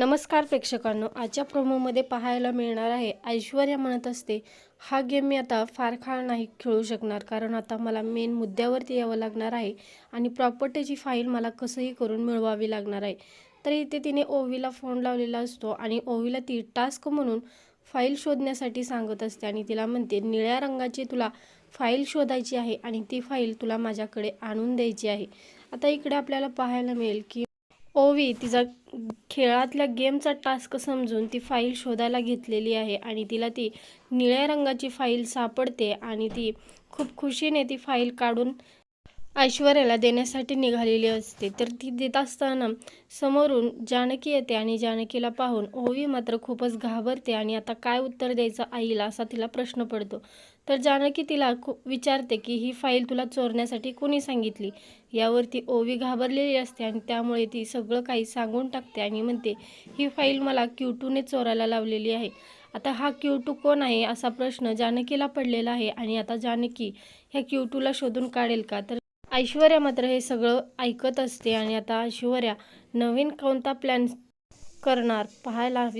नमस्कार प्रेक्षकांनो आजच्या प्रोमोमध्ये पाहायला मिळणार आहे ऐश्वर्या म्हणत असते हा गेम मी आता फार काळ नाही खेळू शकणार कारण आता मला मेन मुद्द्यावरती यावं लागणार आहे आणि प्रॉपर्टीची फाईल मला कसंही करून मिळवावी लागणार आहे. तर इथे तिने ओवीला फोन लावलेला असतो आणि ओवीला ती टास्क म्हणून फाईल शोधण्यासाठी सांगत असते आणि तिला म्हणते निळ्या रंगाची तुला फाईल शोधायची आहे आणि ती फाईल तुला माझ्याकडे आणून द्यायची आहे. आता इकडे आपल्याला पाहायला मिळेल की ओवी तिचा खेळातल्या गेमचा टास्क समजून ती फाईल शोधायला घेतलेली आहे आणि तिला ती निळ्या रंगाची फाईल सापडते आणि ती खूप खुशीने ती फाईल काढून ऐश्वर्याला देण्यासाठी निघालेली असते. तर ती देत असताना समोरून जानकी येते आणि जानकीला पाहून ओवी मात्र खूपच घाबरते आणि आता काय उत्तर द्यायचं आईला? असा तिला प्रश्न पडतो. तर जानकी तिला विचारते की ही फाईल तुला चोरण्यासाठी कोणी सांगितली? यावरती ओवी घाबरलेली असते आणि त्यामुळे ती सगळं काही सांगून टाकते आणि म्हणते ही फाईल मला क्यूटूने चोरायला लावलेली आहे. आता हा क्यूटू कोण आहे? असा प्रश्न जानकीला पडलेला आहे आणि आता जानकी ह्या क्यूटूला शोधून काढेल का? तर ऐश्वर्या मात्र हे सगळं ऐकत असते आणि आता ऐश्वर्या नवीन कोणता प्लॅन करणार पाहायला